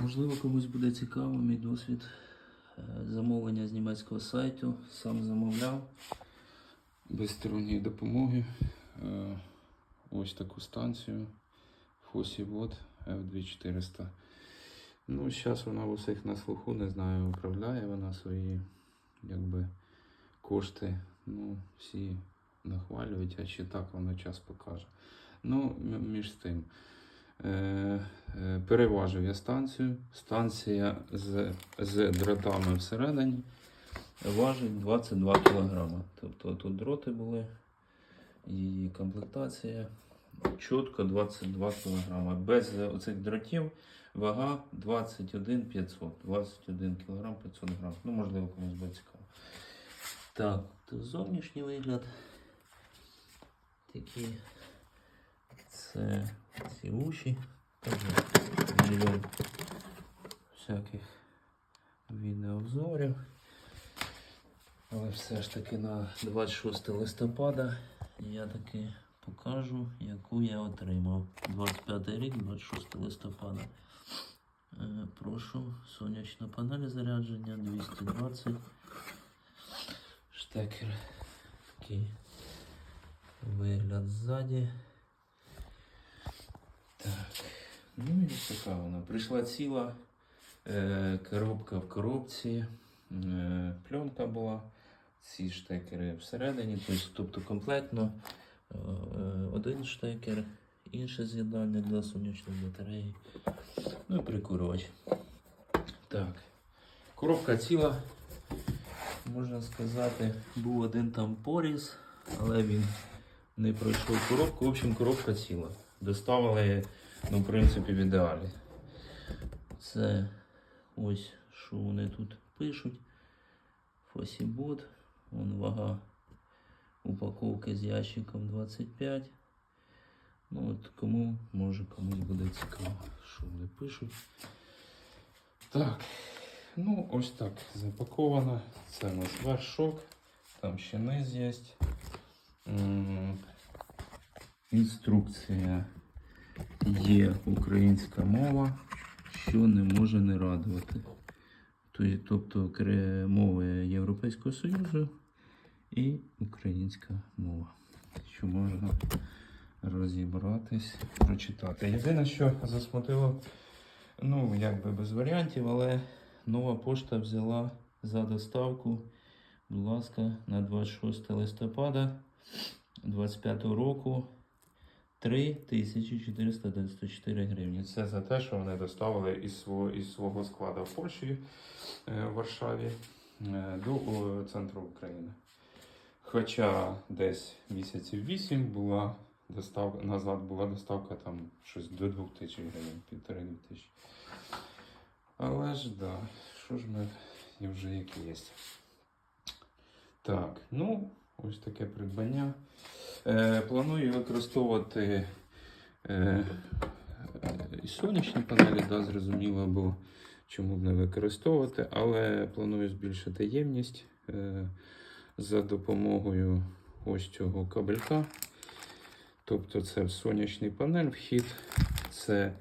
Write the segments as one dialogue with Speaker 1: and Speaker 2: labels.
Speaker 1: Можливо, комусь буде цікаво мій досвід е, замовлення з німецького сайту. Сам замовляв без сторонньої допомоги. Е, Ось таку станцію Фосівод F2400. Ну, зараз вона у всіх на слуху, не знаю, управляє вона свої якби, кошти. Ну, всі нахвалюють, а чи так воно час покаже. Ну, між тим. Е, е, переважив я станцію. Станція з, з дротами всередині важить 22 кг. Тобто тут дроти були, її комплектація чітко 22 кг. Без оцих дротів вага 21 500, 21 кг 500 грам. Ну, можливо, комусь буде цікаво. Так, то зовнішній вигляд. Такі це ці уші. Мільйон всяких відеообзорів. Але все ж таки на 26 листопада я таки покажу, яку я отримав. 25 рік, 26 листопада. Е, Прошу, сонячна панель зарядження 220. Штекер. Такий вигляд ззаді. Так. Ну і така вона. Прийшла ціла е, коробка в коробці. Е, пленка була. Ці штекери всередині, тобто, тобто комплектно. Е, один штекер, інше з'єднання для сонячної батареї. Ну і прикурювач. Так. Коробка ціла. Можна сказати, був один там поріз, але він не пройшов коробку. В общем, коробка ціла. Доставили, ну, в принципі, в ідеалі. Це ось що вони тут пишуть. Фосібот. Вон вага упаковки з ящиком 25. Ну от кому може комусь буде цікаво, що вони пишуть. Так, ну ось так запаковано. Це у нас вершок. Там ще низ є. Інструкція є українська мова, що не може не радувати. Тобто- мови Європейського Союзу і українська мова. Що можна розібратись, прочитати. Єдине, що засмутило, ну, якби без варіантів, але нова пошта взяла за доставку, будь ласка, на 26 листопада 25 року 3494 гривні. Це за те, що вони доставили із свого, із свого складу в Польщі, е, в Варшаві, е, до центру України. Хоча десь місяців 8 була доставка, назад була доставка там щось до 2000 гривень, півтори тисячі. Але ж да, що ж ми і вже як є. Так, ну, ось таке придбання. Е, планую використовувати е, і сонячні панелі, да, зрозуміло, бо чому б не використовувати, але планую збільшити ємність е, за допомогою ось цього кабелька. Тобто це сонячний панель вхід, це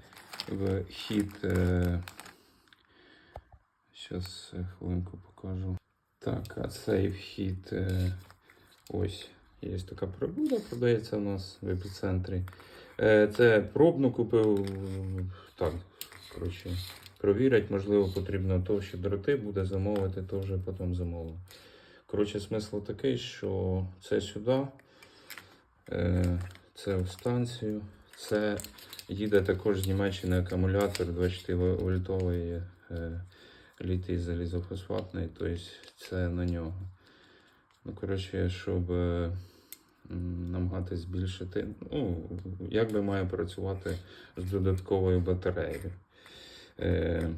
Speaker 1: вхід. Е, Зараз хвилинку покажу. Так, а цей вхід е, ось є така прибуда, продається у нас в епіцентрі. Е, Це пробну купив. Так, коротше, провірять, можливо, потрібно товщі дроти, буде замовити, то вже потім замовив. Коротше, смисл такий, що це сюди, е, це в станцію. Це їде також з Німеччини акумулятор 24 вольтовий е, літій залізофосфатний, тобто це на нього. Ну, коротше, щоб е, намагатись збільшити, ну, як би має працювати з додатковою батареєю. Е,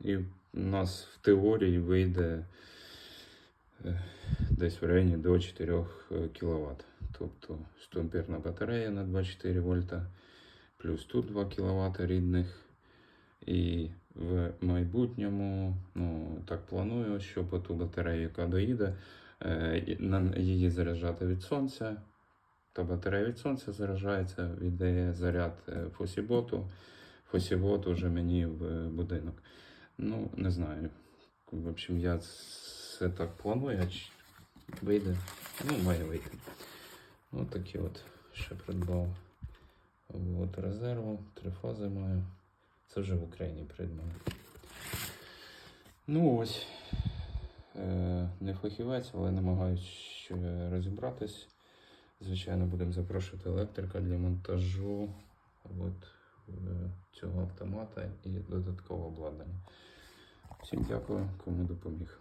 Speaker 1: і у нас в теорії вийде е, десь в районі до 4 кВт. Тобто 100 амперна батарея на 24 вольта, плюс тут 2 кВт рідних. І в майбутньому, ну так планую, що по ту батарею, яка доїде, е, її заряджати від сонця. Та батарея від сонця заряджається, віддає заряд е, фосіботу. фосівод уже мені в будинок. Ну, не знаю. В общем, я все так планую, вийде. Ну, має вийти. Ось такі от ще придбав. От резерву, три фази маю. Це вже в Україні придбано. Ну ось. Е, не фахівець, але намагаюся розібратись. Звичайно, будемо запрошувати електрика для монтажу от, е, цього автомата і додаткового обладнання. Всім дякую, кому допоміг.